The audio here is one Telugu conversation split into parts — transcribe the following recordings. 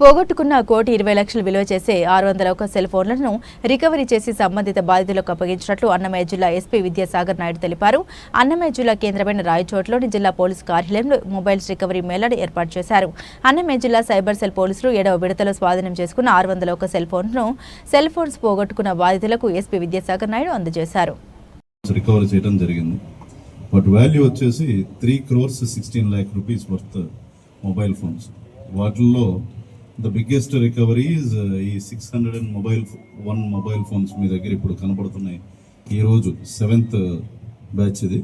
పోగొట్టుకున్న కోటి ఇరవై లక్షలు విలువ చేసే ఆరు వందల ఒక సెల్ ఫోన్లను రికవరీ చేసి సంబంధిత బాధితులకు అప్పగించినట్లు అన్నమయ్య జిల్లా ఎస్పీ విద్యాసాగర్ నాయుడు తెలిపారు. అన్నమయ్య జిల్లా కేంద్రమైన రాయచోట్లోని జిల్లా పోలీసు కార్యాలయంలో మొబైల్స్ రికవరీ మేళాను ఏర్పాటు చేశారు. అన్నమయ్య జిల్లా సైబర్ సెల్ పోలీసులు ఏడవ విడతలో స్వాధీనం చేసుకున్న ఆరు వందల ఒక సెల్ ఫోన్ను సెల్ ఫోన్స్ పోగొట్టుకున్న బాధితులకు ఎస్పీ విద్యాసాగర్ నాయుడు అందజేశారు. చేయడం జరిగింది. బట్ వాల్యూ వచ్చేసి three crores sixteen lakh rupees worth mobile phones. వాటిల్లో ద బిగ్గెస్ట్ రికవరీ ఈ six hundred and mobile one mobile phones మీ దగ్గర ఇప్పుడు కనపడుతున్నాయి. ఈరోజు సెవెంత్ బ్యాచ్ ఇది.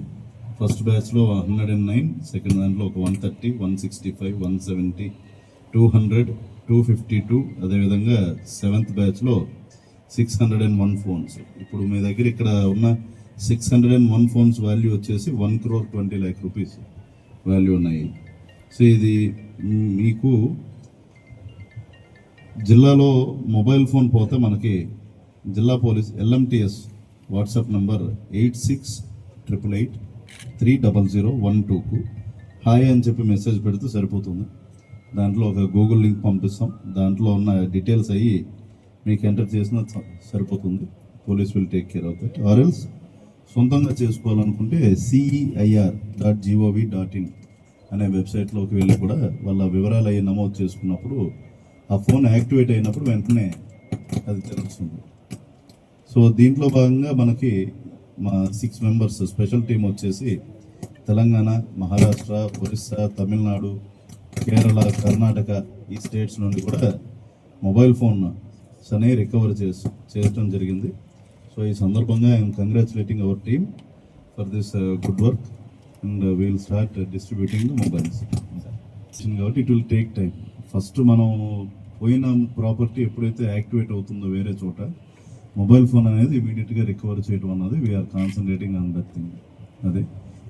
ఫస్ట్ బ్యాచ్లో హండ్రెడ్ అండ్ నైన్ సెకండ్ దాంట్లో ఒక one thirty one sixty five one seventy two hundred two fifty two అదేవిధంగా సెవెంత్ బ్యాచ్లో six hundred and one phones ఇప్పుడు మీ దగ్గర ఇక్కడ ఉన్న six hundred and one phones value వచ్చేసి one crore twenty lakh rupees value ఉన్నాయి. సో ఇది మీకు జిల్లాలో మొబైల్ ఫోన్ పోతే మనకి జిల్లా police LMTS WhatsApp number eight six triple eight three double zero one టూకు hi అని చెప్పి మెసేజ్ పెడితే సరిపోతుంది. దాంట్లో ఒక గూగుల్ లింక్ పంపిస్తాం. దాంట్లో ఉన్న డీటెయిల్స్ అయ్యి మీకు ఎంటర్ చేసినా సరిపోతుంది. Police will take care of that. Or else సొంతంగా చేసుకోవాలనుకుంటే CEIR dot GOV dot in అనే వెబ్సైట్లోకి వెళ్ళి కూడా వాళ్ళ వివరాలు అవి నమోదు చేసుకున్నప్పుడు ఆ ఫోన్ యాక్టివేట్ అయినప్పుడు వెంటనే అది తెలుస్తుంది. సో దీంట్లో భాగంగా మనకి మా సిక్స్ మెంబర్స్ స్పెషల్ టీం వచ్చేసి తెలంగాణ మహారాష్ట్ర ఒరిస్సా తమిళనాడు కేరళ కర్ణాటక ఈ స్టేట్స్ నుండి కూడా మొబైల్ ఫోన్ అనే రికవర్ చేసి చేయడం జరిగింది. సో ఈ సందర్భంగా I'm congratulating our team for this good work and we'll start distributing the mobiles. కాబట్టి it will take time first మనం పోయిన ప్రాపర్టీ ఎప్పుడైతే యాక్టివేట్ అవుతుందో వేరే చోట మొబైల్ ఫోన్ అనేది ఇమీడియట్గా రికవర్ చేయడం అన్నది we're concentrating on that thing అదే.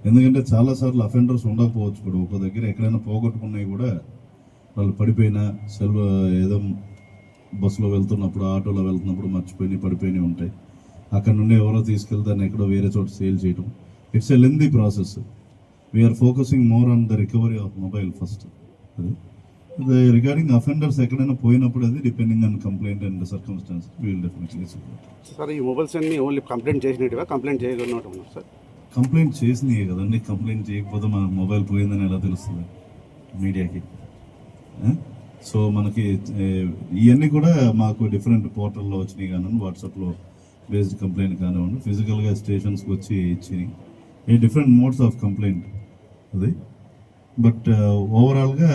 ఎందుకంటే చాలాసార్లు అఫెండర్స్ ఉండకపోవచ్చు కూడా. ఒక దగ్గర ఎక్కడైనా పోగొట్టుకున్నవి కూడా వాళ్ళు పడిపోయిన సెల్ ఏదో బస్సులో వెళ్తున్నప్పుడు ఆటోలో వెళ్తున్నప్పుడు మర్చిపోయినాయి పడిపోయినాయి ఉంటాయి. అక్కడ నుండి ఎవరో తీసుకెళ్తే దాన్ని ఎక్కడో వేరే చోట సేల్ చేయడం it's a lengthy process we're focusing more on the recovery of mobile first అది. రిగార్డింగ్ అఫెండర్స్ ఎక్కడైనా పోయినప్పుడు అది depending on complaint and circumstances we'll definitely sir ఈ మొబైల్స్ అన్ని ఓన్లీ కంప్లైంట్ చేసినట్టుగా కంప్లైంట్ చేయకుండా ఉన్నారు సార్ కంప్లైంట్ చేసినాయి కదండి? కంప్లైంట్ చేయకపోతే మన మొబైల్ పోయిందని ఎలా తెలుస్తుంది మీడియాకి? సో మనకి ఇవన్నీ కూడా మాకు డిఫరెంట్ పోర్టల్లో వచ్చినాయి కానీ వాట్సాప్లో బేస్డ్ కంప్లైంట్ కానివ్వండి ఫిజికల్గా స్టేషన్స్కి వచ్చి ఇచ్చినాయి. A different modes of complaint అది. బట్ ఓవరాల్గా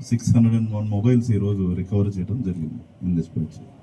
six hundred and one mobiles ఈరోజు రికవర్ చేయడం జరిగింది ఇన్ దిస్ బ్యాచ్